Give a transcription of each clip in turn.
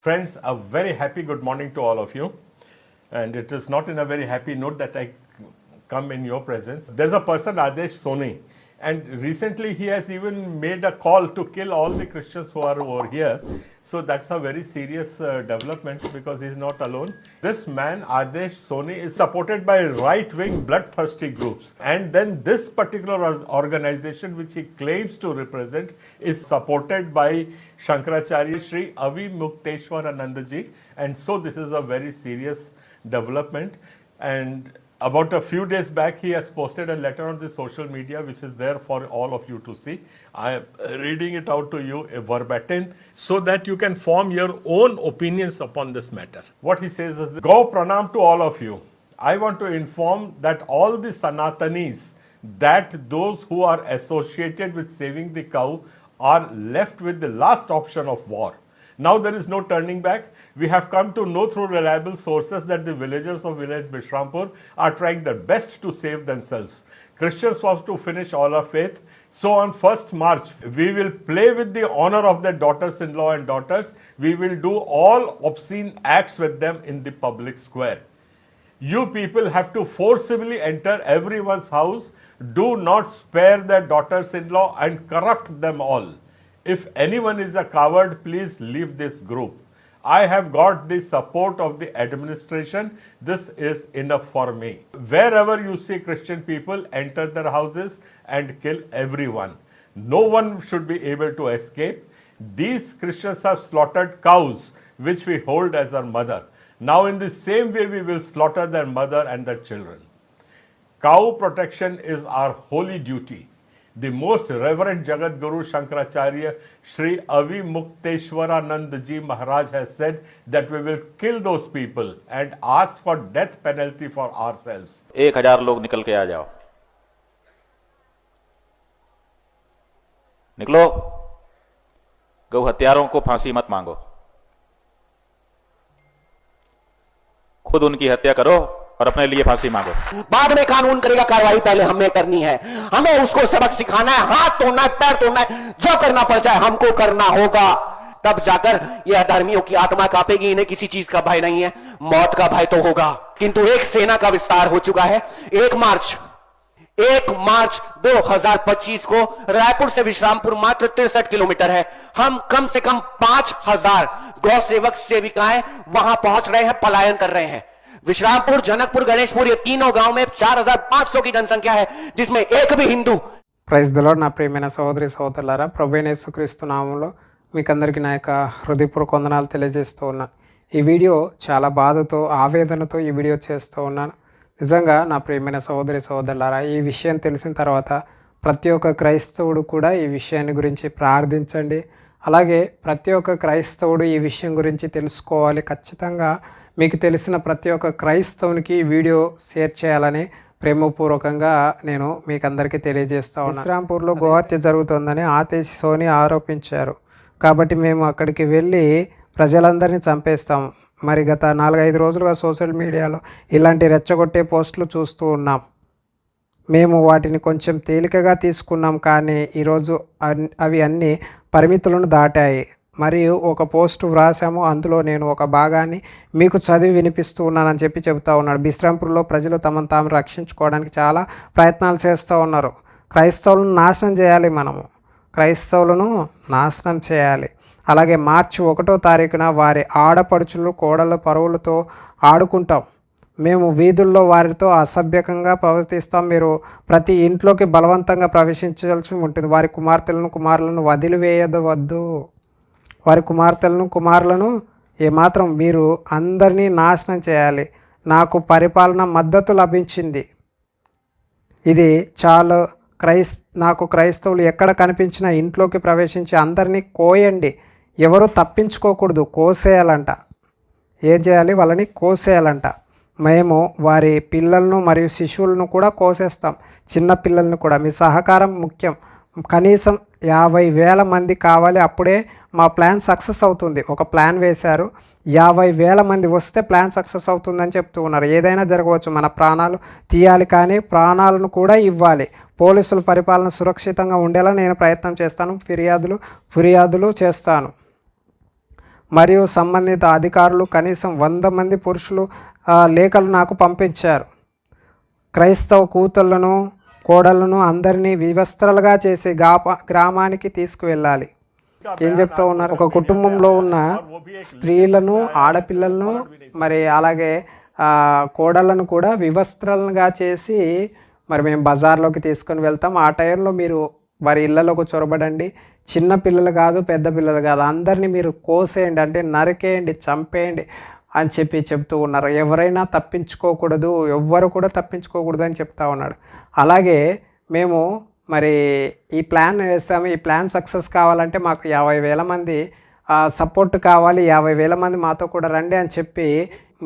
Friends, a very happy good morning to all of you. And it is not in a very happy note that I come in your presence. There's a person, Adesh Soni, and recently he has even made a call to kill all the Christians who are over here. So that's a very serious uh, development because he's not alone. This man, Adesh Soni, is supported by right wing bloodthirsty groups. And then this particular organization, which he claims to represent, is supported by Shankaracharya Sri Avi Mukteshwar Anandaji. And so this is a very serious development. And about a few days back, he has posted a letter on the social media, which is there for all of you to see. I am reading it out to you verbatim so that you can form your own opinions upon this matter. What he says is Go pranam to all of you. I want to inform that all the Sanatanis, that those who are associated with saving the cow, are left with the last option of war. Now there is no turning back. We have come to know through reliable sources that the villagers of village Bishrampur are trying their best to save themselves. Christians want to finish all our faith. So on 1st March, we will play with the honor of their daughters in law and daughters. We will do all obscene acts with them in the public square. You people have to forcibly enter everyone's house. Do not spare their daughters in law and corrupt them all. If anyone is a coward, please leave this group. I have got the support of the administration. This is enough for me. Wherever you see Christian people, enter their houses and kill everyone. No one should be able to escape. These Christians have slaughtered cows, which we hold as our mother. Now, in the same way, we will slaughter their mother and their children. Cow protection is our holy duty. The most reverend Jagat Guru Shankaracharya Shri Avimukteshwaranand ji Maharaj है said that we will kill those people and ask for death penalty for our sales एक हज़ार लोग निकल के आ जाओ। निकलो। गौ हत्यारों को फांसी मत मांगो। खुद उनकी हत्या करो। और अपने लिए फांसी मांगो। बाद में कानून करेगा, कार्रवाई पहले हमें करनी है। हमें उसको सबक सिखाना है, हाथ तोड़ना है, पैर तोड़ना है, जो करना पड़ जाए हमको करना होगा। तब जाकर यह धर्मियों की आत्मा कांपेगी, इन्हें किसी चीज़ का भय नहीं है, मौत का भय तो होगा। किंतु एक सेना का विस्तार हो चुका है। एक मार्च एक मार्च 2025 को रायपुर से विश्रामपुर मात्र तिरसठ किलोमीटर है। हम कम से कम पाँच हज़ार गौ सेवक सेविकाएँ वहाँ पहुँच रहे हैं, पलायन कर रहे हैं। विश्रामपुर जनकपुर गणेशपुर ये तीनों गांव में 4,500 की जनसंख्या है जिसमें एक भी हिंदू ప్రైజ్ దిలో నా ప్రియమైన సహోదరి సహోదరులారా ప్రభైన యేసుక్రీస్తు నామంలో మీకు అందరికీ నా యొక్క హృదయపూర్వక వందనాలు తెలియజేస్తూ ఉన్నాను ఈ వీడియో చాలా బాధతో ఆవేదనతో ఈ వీడియో చేస్తూ ఉన్నాను నిజంగా నా ప్రియమైన సహోదరి సహోదరులారా ఈ విషయం తెలిసిన తర్వాత ప్రతి ఒక్క క్రైస్తవుడు కూడా ఈ విషయాన్ని గురించి ప్రార్థించండి అలాగే ప్రతి ఒక్క క్రైస్తవుడు ఈ విషయం గురించి తెలుసుకోవాలి ఖచ్చితంగా మీకు తెలిసిన ప్రతి ఒక్క క్రైస్తవునికి వీడియో షేర్ చేయాలని ప్రేమపూర్వకంగా నేను మీకు అందరికీ తెలియజేస్తా ఉన్నాను ఇస్లాంపూర్లో గోహత్య జరుగుతోందని ఆతేసి సోని ఆరోపించారు. కాబట్టి మేము అక్కడికి వెళ్ళి ప్రజలందరినీ చంపేస్తాం. మరి గత నాలుగైదు రోజులుగా సోషల్ మీడియాలో ఇలాంటి రెచ్చగొట్టే పోస్టులు చూస్తూ ఉన్నాం. మేము వాటిని కొంచెం తేలికగా తీసుకున్నాం కానీ ఈరోజు అన్- అవి అన్ని పరిమితులను దాటాయి. మరియు ఒక పోస్ట్ వ్రాసాము. అందులో నేను ఒక భాగాన్ని మీకు చదివి వినిపిస్తూ ఉన్నానని చెప్పి చెబుతూ ఉన్నాడు. బిశ్రాంపూర్లో ప్రజలు తమను తాము రక్షించుకోవడానికి చాలా ప్రయత్నాలు చేస్తూ ఉన్నారు. క్రైస్తవులను నాశనం చేయాలి మనము. క్రైస్తవులను నాశనం చేయాలి. అలాగే మార్చి ఒకటో తారీఖున వారి ఆడపడుచులు కోడళ్ళ పరువులతో ఆడుకుంటాం. మేము వీధుల్లో వారితో అసభ్యకంగా ప్రవర్తిస్తాం. మీరు ప్రతి ఇంట్లోకి బలవంతంగా ప్రవేశించాల్సి ఉంటుంది. వారి కుమార్తెలను కుమారులను వదిలివేయవద్దు. వారి కుమార్తెలను కుమారులను ఏమాత్రం మీరు అందరినీ నాశనం చేయాలి. నాకు పరిపాలన మద్దతు లభించింది. ఇది చాలా క్రైస్ నాకు క్రైస్తవులు ఎక్కడ కనిపించినా ఇంట్లోకి ప్రవేశించి అందరినీ కోయండి. ఎవరు తప్పించుకోకూడదు కోసేయాలంట. ఏం చేయాలి? వాళ్ళని కోసేయాలంట. మేము వారి పిల్లలను మరియు శిశువులను కూడా కోసేస్తాం. చిన్న పిల్లలను కూడా. మీ సహకారం ముఖ్యం. కనీసం యాభై వేల మంది కావాలి. అప్పుడే మా ప్లాన్ సక్సెస్ అవుతుంది. ఒక ప్లాన్ వేశారు. యాభై వేల మంది వస్తే ప్లాన్ సక్సెస్ అవుతుందని చెప్తూ ఉన్నారు. ఏదైనా జరగవచ్చు. మన ప్రాణాలు తీయాలి కానీ ప్రాణాలను కూడా ఇవ్వాలి. పోలీసుల పరిపాలన సురక్షితంగా ఉండేలా నేను ప్రయత్నం చేస్తాను. ఫిర్యాదులు ఫిర్యాదులు చేస్తాను. మరియు సంబంధిత అధికారులు కనీసం వంద మంది పురుషులు లేఖలు నాకు పంపించారు. క్రైస్తవ కూతుళ్ళను కోడళ్ళను అందరినీ వివస్త్రలుగా చేసి గాప గ్రామానికి తీసుకువెళ్ళాలి. ఏం చెప్తా ఉన్నారు? ఒక కుటుంబంలో ఉన్న స్త్రీలను ఆడపిల్లలను మరి అలాగే ఆ, కోడళ్ళను కూడా వివస్త్రలుగా చేసి మరి మేము బజార్లోకి తీసుకొని వెళ్తాం. ఆ టైంలో మీరు వారి ఇళ్ళలోకి చొరబడండి. చిన్న పిల్లలు కాదు పెద్ద పిల్లలు కాదు. అందరినీ మీరు కోసేయండి. అంటే నరికేయండి చంపేయండి అని చెప్పి చెప్తూ ఉన్నారు. ఎవరైనా తప్పించుకోకూడదు ఎవ్వరు కూడా తప్పించుకోకూడదు అని చెప్తా ఉన్నాడు. అలాగే మేము మరి ఈ ప్లాన్ వేస్తాము. ఈ ప్లాన్ సక్సెస్ కావాలంటే మాకు యాభై వేల మంది సపోర్ట్ కావాలి. యాభై వేల మంది మాతో కూడా రండి అని చెప్పి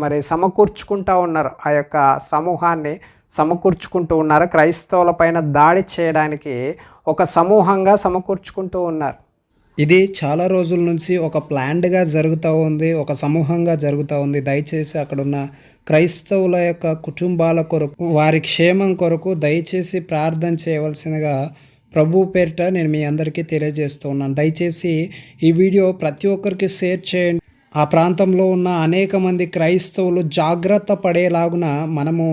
మరి సమకూర్చుకుంటూ ఉన్నారు. ఆ యొక్క సమూహాన్ని సమకూర్చుకుంటూ ఉన్నారు. క్రైస్తవుల పైన దాడి చేయడానికి ఒక సమూహంగా సమకూర్చుకుంటూ ఉన్నారు. ఇది చాలా రోజుల నుంచి ఒక ప్లాండ్గా జరుగుతూ ఉంది ఒక సమూహంగా జరుగుతూ ఉంది. దయచేసి అక్కడున్న క్రైస్తవుల యొక్క కుటుంబాల కొరకు వారి క్షేమం కొరకు దయచేసి ప్రార్థన చేయవలసిందిగా ప్రభు పేరిట నేను మీ అందరికీ తెలియజేస్తూ ఉన్నాను. దయచేసి ఈ వీడియో ప్రతి ఒక్కరికి షేర్ చేయండి. ఆ ప్రాంతంలో ఉన్న అనేక మంది క్రైస్తవులు జాగ్రత్త పడేలాగున మనము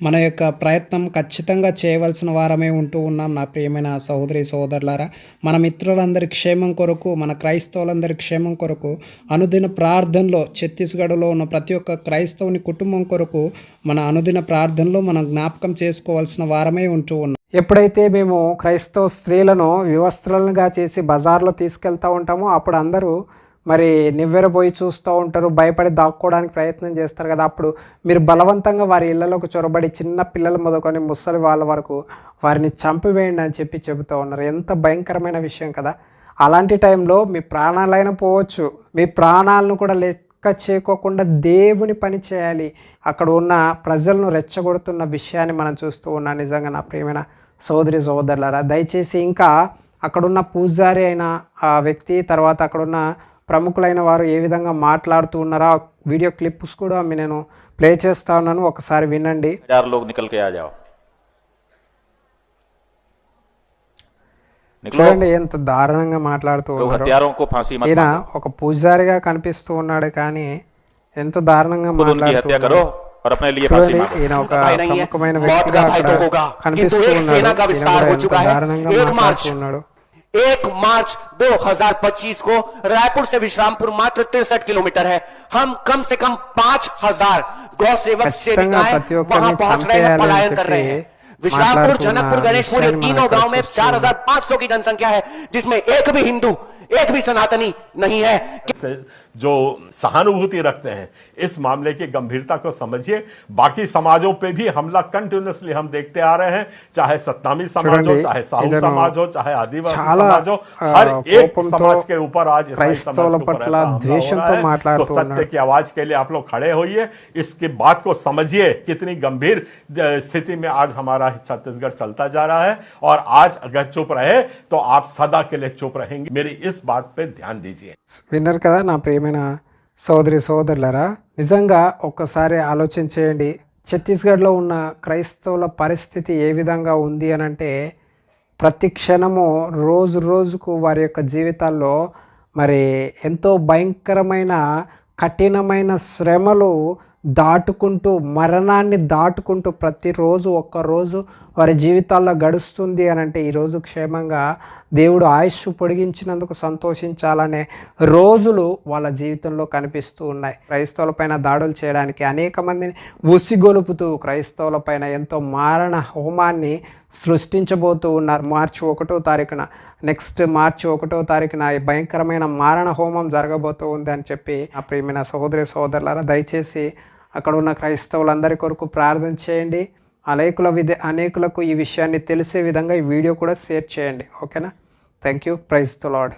మన యొక్క ప్రయత్నం ఖచ్చితంగా చేయవలసిన వారమే ఉంటూ ఉన్నాం నా ప్రియమైన సహోదరి సహోదరులారా. మన మిత్రులందరి క్షేమం కొరకు మన క్రైస్తవులందరి క్షేమం కొరకు అనుదిన ప్రార్థనలో ఛత్తీస్గఢ్లో ఉన్న ప్రతి ఒక్క క్రైస్తవుని కుటుంబం కొరకు మన అనుదిన ప్రార్థనలో మనం జ్ఞాపకం చేసుకోవాల్సిన వారమే ఉంటూ ఉన్నాం. ఎప్పుడైతే మేము క్రైస్తవ స్త్రీలను వివస్త్రలుగా చేసి బజార్లో తీసుకెళ్తూ ఉంటామో అప్పుడు అందరూ మరి నివ్వెరపోయి చూస్తూ ఉంటారు భయపడి దాక్కోవడానికి ప్రయత్నం చేస్తారు కదా. అప్పుడు మీరు బలవంతంగా వారి ఇళ్ళలోకి చొరబడి చిన్న పిల్లలు మొదకొని ముసలి వాళ్ళ వరకు వారిని చంపివేయండి అని చెప్పి చెబుతూ ఉన్నారు. ఎంత భయంకరమైన విషయం కదా. అలాంటి టైంలో మీ ప్రాణాలైనా పోవచ్చు. మీ ప్రాణాలను కూడా లెక్క చేయకోకుండా దేవుని పని చేయాలి. అక్కడ ఉన్న ప్రజలను రెచ్చగొడుతున్న విషయాన్ని మనం చూస్తూ ఉన్నాం. నిజంగా నా ప్రియమైన సోదరి సోదరులారా దయచేసి ఇంకా అక్కడున్న పూజారి అయిన ఆ వ్యక్తి తర్వాత అక్కడున్న ప్రముఖులైన వారు ఏ విధంగా మాట్లాడుతూ ఉన్నారో ఆ వీడియో క్లిప్స్ కూడా మీ నేను ప్లే చేస్తా ఉన్నాను ఒకసారి వినండి हजार लोग निकल के आ जाओ निकलो చూడండి ఎంత దారుణంగా మాట్లాడుతూ लोग ఉన్నారు हथियारों को फांसी मत ఈయన ఒక పూజారిగా కనిపిస్తూ ఉన్నాడు కానీ ఎంత దారుణంగా खुद उनकी మాట్లాడుతూ हत्या ఉన్నాడు. करो और अपने लिए फांसी చూడండి मांगो ఈయన ఒక भय नहीं है ప్రముఖమైన मौत వ్యక్తిగా का भय అక్కడ तो होगा కనిపిస్తూ किंतु एक ఉన్నాడు सेना का ఈయన विस्तार కూడా हो ఎంత चुका है దారుణంగా एक मार्च మాట్లాడుతూ ఉన్నాడు एक मार्च 2025 को रायपुर से विश्रामपुर मात्र तिरसठ किलोमीटर है। हम कम से कम पाँच हज़ार गौ सेवक से वहाँ पहुँच रहे हैं पलायन कर रहे हैं। विश्रामपुर जनकपुर गणेशपुर तीनों गाँव में 4,500 की जनसंख्या है जिसमें एक भी हिंदू एक भी सनातनी नहीं है से जो सहानुभूति रखते हैं इस मामले की गंभीरता को समझिए बाकी समाजों पे भी हमला कंटिन्यूसली हम देखते आ रहे हैं चाहे सत्नामी समाज हो చూడండి, चाहे साहू ఇతను समाज हो चाहे आदिवासी చాలా, समाज हो ఆ, हर एक కోపంతో समाज के ऊपर आज ईसाई समाज క్రైస్తవుల के ऊपर పట్ల ऐसा हमला हो ద్వేషంతో रहा है। तो మాట్లాడుతూ सत्य ఉన్నాడు. की आवाज के लिए आप लोग खड़े होइए इसकी बात को समझिए कितनी गंभीर अ, स्थिति में आज हमारा छत्तीसगढ़ चलता जा रहा है और आज अगर चुप रहे तो आप सदा के लिए चुप रहेंगे मेरी इस बात पे ध्यान दीजिए విన్నారు కదా నా ప్రియమైన సోదరి సోదరులరా నిజంగా ఒక్కసారి ఆలోచన చేయండి ఛత్తీస్గఢ్లో ఉన్న క్రైస్తవుల పరిస్థితి ఏ విధంగా ఉంది అని అంటే ప్రతి క్షణము రోజు రోజుకు వారి యొక్క జీవితాల్లో మరి ఎంతో భయంకరమైన కఠినమైన శ్రమలు దాటుకుంటూ మరణాన్ని దాటుకుంటూ ప్రతిరోజు ఒక్కరోజు వారి జీవితాల్లో గడుస్తుంది అని అంటే ఈరోజు క్షేమంగా దేవుడు ఆయుష్ పొడిగించినందుకు సంతోషించాలనే రోజులు వాళ్ళ జీవితంలో కనిపిస్తూ ఉన్నాయి. క్రైస్తవులపైన దాడులు చేయడానికి అనేక మందిని ఉసిగొలుపుతూ క్రైస్తవులపైన ఎంతో మారణ హోమాన్ని సృష్టించబోతూ ఉన్నారు. మార్చి ఒకటో తారీఖున నెక్స్ట్ మార్చి ఒకటో తారీఖున ఈ భయంకరమైన మారణ హోమం జరగబోతూ ఉంది అని చెప్పి ఆ ప్రియమైన సహోదరి సోదరులారా దయచేసి అక్కడ ఉన్న క్రైస్తవులందరి కొరకు ప్రార్థన చేయండి. అనేకుల విధ అనేకులకు ఈ విషయాన్ని తెలిసే విధంగా ఈ వీడియో కూడా షేర్ చేయండి. ఓకేనా? Thank you praise the lord